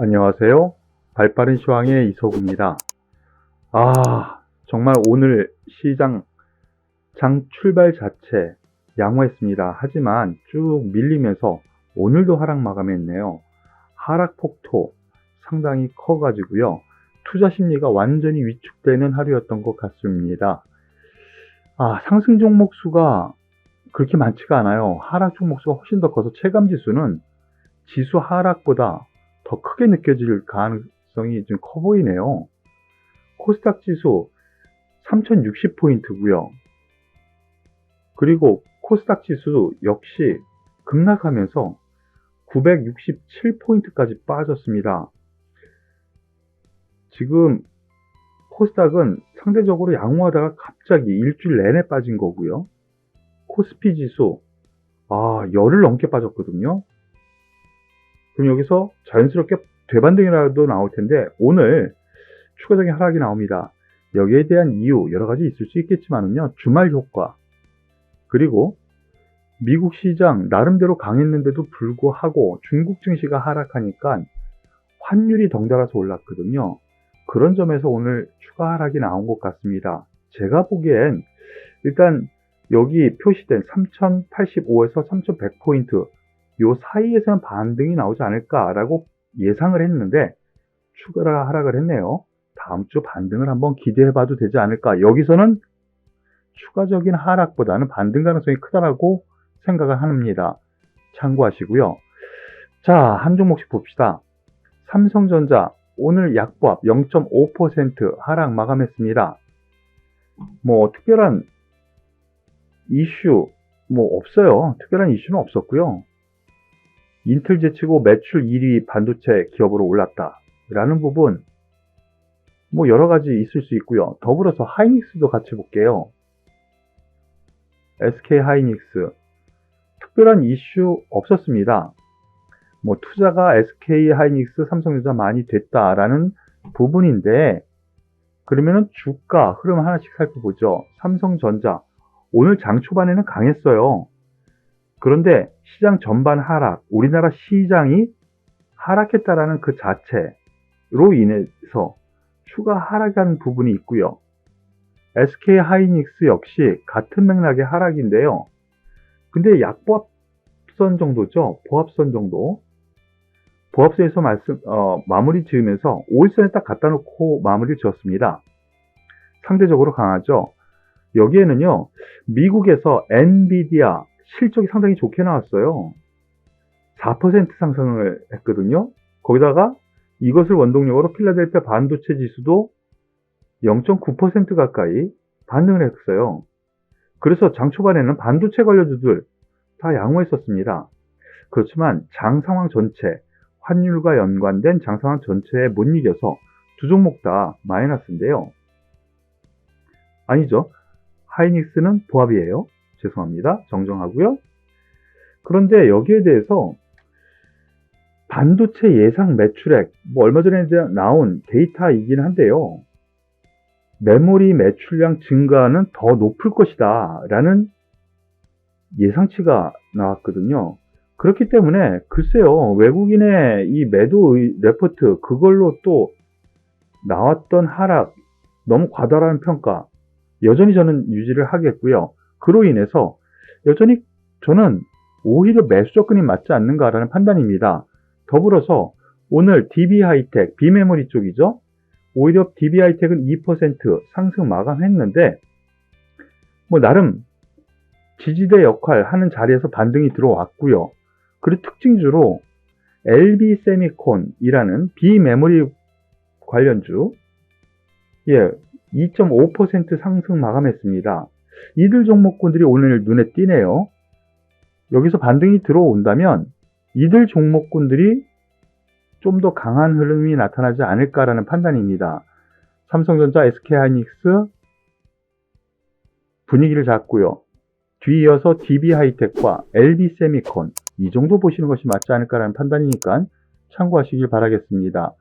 안녕하세요. 발빠른 시황의 이석우입니다. 아, 정말 오늘 시장 장 출발 자체 양호했습니다. 하지만 쭉 밀리면서 오늘도 하락 마감했네요. 하락 폭도 상당히 커가지고요. 투자 심리가 완전히 위축되는 하루였던 것 같습니다. 아, 상승 종목 수가 그렇게 많지가 않아요. 하락 종목 수가 훨씬 더 커서 체감 지수는 지수 하락보다 더 크게 느껴질 가능성이 좀 커 보이네요. 코스닥 지수 3060포인트고요. 그리고 코스닥 지수 역시 급락하면서 967포인트까지 빠졌습니다. 지금 코스닥은 상대적으로 양호하다가 갑자기 일주일 내내 빠진 거고요. 코스피 지수 아 열을 넘게 빠졌거든요. 그럼 여기서 자연스럽게 되반등이라도 나올 텐데 오늘 추가적인 하락이 나옵니다. 여기에 대한 이유 여러 가지 있을 수 있겠지만은요. 주말 효과 그리고 미국 시장 나름대로 강했는데도 불구하고 중국 증시가 하락하니까 환율이 덩달아서 올랐거든요. 그런 점에서 오늘 추가 하락이 나온 것 같습니다. 제가 보기엔 일단 여기 표시된 3085에서 3100포인트 요 사이에서는 반등이 나오지 않을까라고 예상을 했는데 추가 하락을 했네요. 다음 주 반등을 한번 기대해 봐도 되지 않을까. 여기서는 추가적인 하락보다는 반등 가능성이 크다라고 생각을 합니다. 참고하시고요. 자, 한 종목씩 봅시다. 삼성전자 오늘 약보합 0.5% 하락 마감했습니다. 뭐 특별한 이슈 뭐 없어요. 특별한 이슈는 없었고요. 인텔 제치고 매출 1위 반도체 기업으로 올랐다. 라는 부분 뭐 여러 가지 있을 수 있고요. 더불어서 하이닉스도 같이 볼게요. SK 하이닉스 특별한 이슈 없었습니다. 뭐 투자가 SK 하이닉스 삼성전자 많이 됐다라는 부분인데 그러면은 주가 흐름 하나씩 살펴보죠. 삼성전자 오늘 장 초반에는 강했어요. 그런데 시장 전반 하락, 우리나라 시장이 하락했다라는 그 자체로 인해서 추가 하락한 부분이 있고요. SK 하이닉스 역시 같은 맥락의 하락인데요. 근데 약보합선 정도죠. 보합선 정도. 보합선에서 말씀, 어, 마무리 지으면서 5일선에 딱 갖다 놓고 마무리 지었습니다. 상대적으로 강하죠. 여기에는요, 미국에서 엔비디아 실적이 상당히 좋게 나왔어요. 4% 상승을 했거든요. 거기다가 이것을 원동력으로 필라델피아 반도체 지수도 0.9% 가까이 반등을 했어요. 그래서 장 초반에는 반도체 관련주들 다 양호했었습니다. 그렇지만 장 상황 전체, 환율과 연관된 장 상황 전체에 못 이겨서 두 종목 다 마이너스인데요. 아니죠. 하이닉스는 보합이에요. 죄송합니다. 정정하고요. 그런데 여기에 대해서 반도체 예상 매출액, 뭐 얼마 전에 나온 데이터이긴 한데요. 메모리 매출량 증가는 더 높을 것이다 라는 예상치가 나왔거든요. 그렇기 때문에 글쎄요 외국인의 이 매도 레포트 그걸로 또 나왔던 하락 너무 과다라는 평가 여전히 저는 유지를 하겠고요. 그로 인해서 여전히 저는 오히려 매수 접근이 맞지 않는가라는 판단입니다. 더불어서 오늘 DB 하이텍, 비메모리 쪽이죠. 오히려 DB 하이텍은 2% 상승 마감했는데 뭐 나름 지지대 역할 하는 자리에서 반등이 들어왔고요. 그리고 특징주로 LB 세미콘이라는 비메모리 관련주 예, 2.5% 상승 마감했습니다. 이들 종목군들이 오늘 눈에 띄네요. 여기서 반등이 들어온다면 이들 종목군들이 좀 더 강한 흐름이 나타나지 않을까라는 판단입니다. 삼성전자, SK하이닉스 분위기를 잡고요. 뒤이어서 DB하이텍과 LB세미콘 이 정도 보시는 것이 맞지 않을까라는 판단이니까 참고하시길 바라겠습니다.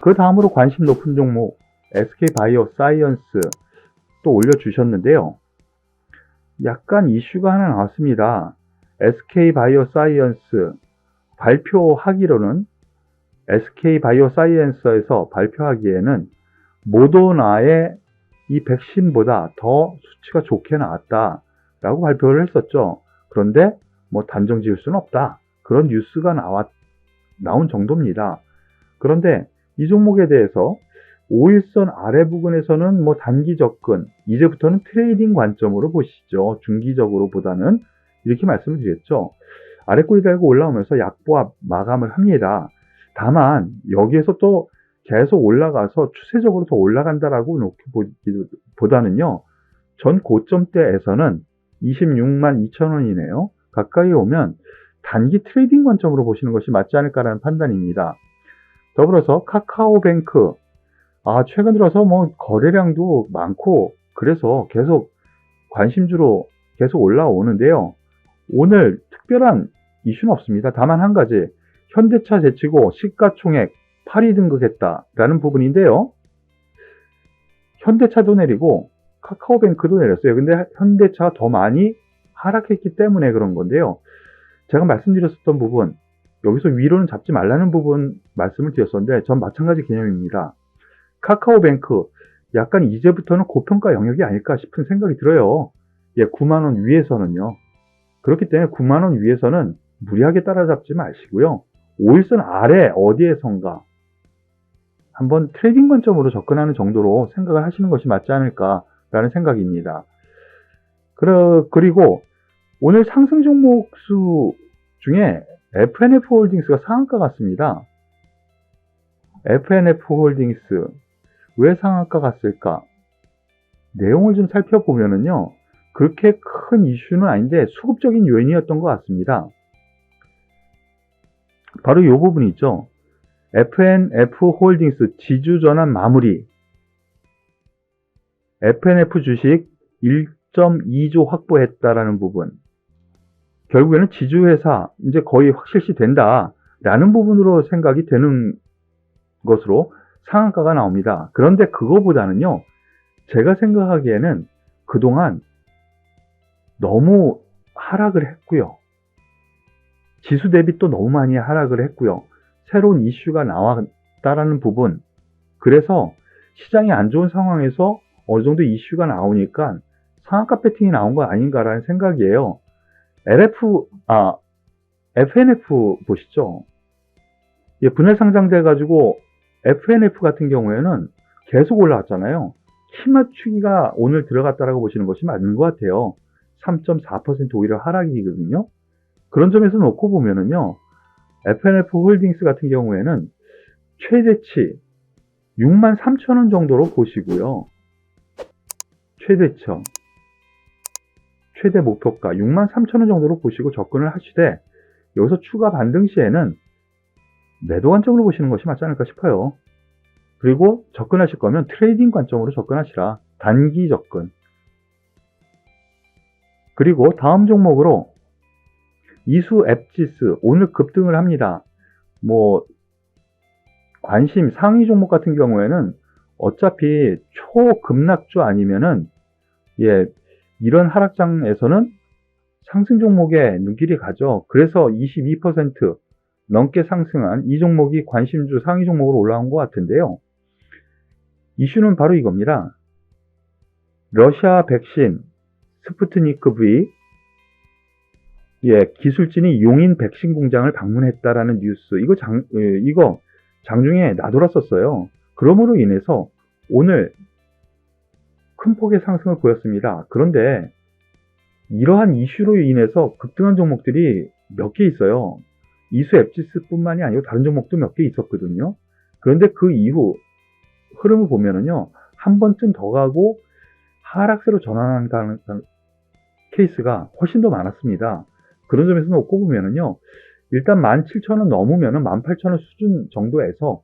그 다음으로 관심 높은 종목 SK 바이오 사이언스 또 올려주셨는데요. 약간 이슈가 하나 나왔습니다. SK 바이오 사이언스 발표하기로는 SK 바이오 사이언스에서 발표하기에는 모더나의 이 백신보다 더 수치가 좋게 나왔다 라고 발표를 했었죠. 그런데 뭐 단정 지을 수는 없다. 그런 뉴스가 나왔, 나온 정도입니다. 그런데 이 종목에 대해서 5일선 아래 부근에서는 뭐 단기 접근, 이제부터는 트레이딩 관점으로 보시죠. 중기적으로 보다는 이렇게 말씀을 드렸죠. 아래 꼬리 달고 올라오면서 약보합 마감을 합니다. 다만 여기에서 또 계속 올라가서 추세적으로 더 올라간다라고 놓고 보다는요. 전 고점대에서는 26만 2천 원이네요. 가까이 오면 단기 트레이딩 관점으로 보시는 것이 맞지 않을까라는 판단입니다. 더불어서 카카오뱅크 아 최근 들어서 뭐 거래량도 많고 그래서 계속 관심주로 계속 올라오는데요. 오늘 특별한 이슈는 없습니다. 다만 한 가지 현대차 제치고 시가총액 8위 등극했다라는 부분인데요. 현대차도 내리고 카카오뱅크도 내렸어요. 근데 현대차가 더 많이 하락했기 때문에 그런 건데요. 제가 말씀드렸었던 부분, 여기서 위로는 잡지 말라는 부분 말씀을 드렸었는데 전 마찬가지 개념입니다. 카카오뱅크 약간 이제부터는 고평가 영역이 아닐까 싶은 생각이 들어요. 예, 9만 원 위에서는요. 그렇기 때문에 9만 원 위에서는 무리하게 따라잡지 마시고요. 5일선 아래 어디에선가 한번 트레이딩 관점으로 접근하는 정도로 생각을 하시는 것이 맞지 않을까라는 생각입니다. 그리고 오늘 상승 종목 수 중에 FNF 홀딩스가 상한가 같습니다. FNF 홀딩스 왜 상한가 갔을까? 내용을 좀 살펴보면은요, 그렇게 큰 이슈는 아닌데 수급적인 요인이었던 것 같습니다. 바로 이 부분이 있죠. FNF 홀딩스 지주 전환 마무리. FNF 주식 1.2조 확보했다라는 부분. 결국에는 지주회사 이제 거의 확실시 된다라는 부분으로 생각이 되는 것으로 상한가가 나옵니다. 그런데 그거보다는요, 제가 생각하기에는 그동안 너무 하락을 했고요. 지수 대비 또 너무 많이 하락을 했고요. 새로운 이슈가 나왔다라는 부분. 그래서 시장이 안 좋은 상황에서 어느 정도 이슈가 나오니까 상한가 배팅이 나온 거 아닌가라는 생각이에요. LF, 아, FNF 보시죠. 예, 분할 상장돼가지고 FNF 같은 경우에는 계속 올라왔잖아요. 키 맞추기가 오늘 들어갔다라고 보시는 것이 맞는 것 같아요. 3.4% 오히려 하락이거든요. 그런 점에서 놓고 보면은요, FNF 홀딩스 같은 경우에는 최대치 6만 3천 원 정도로 보시고요. 최대점, 최대 목표가 6만 3천 원 정도로 보시고 접근을 하시되 여기서 추가 반등 시에는 매도 관점으로 보시는 것이 맞지 않을까 싶어요. 그리고 접근하실 거면 트레이딩 관점으로 접근하시라. 단기 접근. 그리고 다음 종목으로 이수 앱지스 오늘 급등을 합니다. 뭐 관심 상위 종목 같은 경우에는 어차피 초급락주 아니면은 예 이런 하락장에서는 상승 종목에 눈길이 가죠. 그래서 22% 넘게 상승한 이 종목이 관심주 상위 종목으로 올라온 것 같은데요. 이슈는 바로 이겁니다. 러시아 백신 스푸트니크 V 예, 기술진이 용인 백신 공장을 방문했다라는 뉴스. 이거 장, 예, 이거 장중에 나돌았었어요. 그러므로 인해서 오늘 큰 폭의 상승을 보였습니다. 그런데 이러한 이슈로 인해서 급등한 종목들이 몇 개 있어요. 이수 앱지스뿐만이 아니고 다른 종목도 몇 개 있었거든요. 그런데 그 이후 흐름을 보면은요, 한 번쯤 더 가고 하락세로 전환한 케이스가 훨씬 더 많았습니다. 그런 점에서 놓고 보면은요, 일단 17,000원 넘으면은 18,000원 수준 정도에서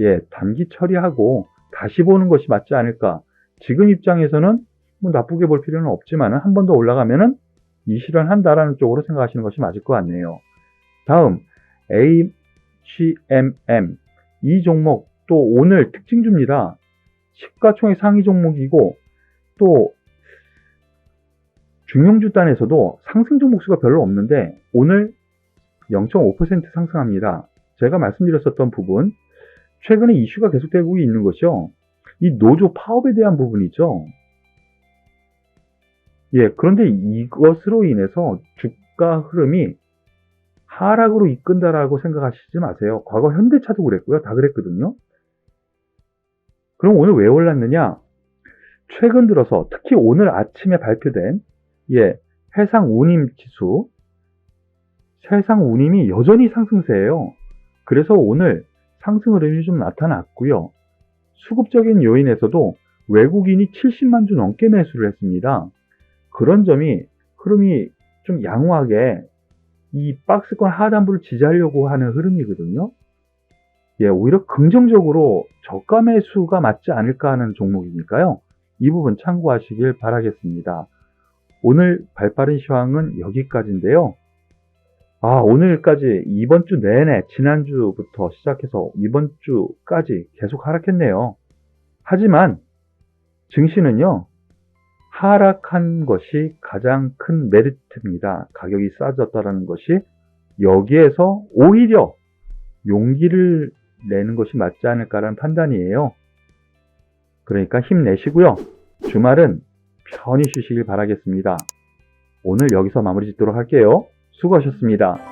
예, 단기 처리하고 다시 보는 것이 맞지 않을까. 지금 입장에서는 뭐 나쁘게 볼 필요는 없지만은 한번 더 올라가면은 이 실현한다라는 쪽으로 생각하시는 것이 맞을 것 같네요. 다음 HMM 이 종목 또 오늘 특징주입니다. 시가총액 상위 종목이고 또 중용주단에서도 상승 종목 수가 별로 없는데 오늘 0.5% 상승합니다. 제가 말씀드렸었던 부분 최근에 이슈가 계속되고 있는 것이요. 이 노조 파업에 대한 부분이죠. 예, 그런데 이것으로 인해서 주가 흐름이 하락으로 이끈다라고 생각하시지 마세요. 과거 현대차도 그랬고요. 다 그랬거든요. 그럼 오늘 왜 올랐느냐? 최근 들어서 특히 오늘 아침에 발표된 예, 해상 운임 지수 해상 운임이 여전히 상승세예요. 그래서 오늘 상승 흐름이 좀 나타났고요. 수급적인 요인에서도 외국인이 70만 주 넘게 매수를 했습니다. 그런 점이 흐름이 좀 양호하게 이 박스권 하단부를 지지하려고 하는 흐름이거든요. 예, 오히려 긍정적으로 저가 매수가 맞지 않을까 하는 종목이니까요. 이 부분 참고하시길 바라겠습니다. 오늘 발빠른 시황은 여기까지인데요. 아, 오늘까지 이번 주 내내 지난주부터 시작해서 이번 주까지 계속 하락했네요. 하지만 증시는요. 하락한 것이 가장 큰 메리트입니다. 가격이 싸졌다라는 것이 여기에서 오히려 용기를 내는 것이 맞지 않을까라는 판단이에요. 그러니까 힘내시고요. 주말은 편히 쉬시길 바라겠습니다. 오늘 여기서 마무리 짓도록 할게요. 수고하셨습니다.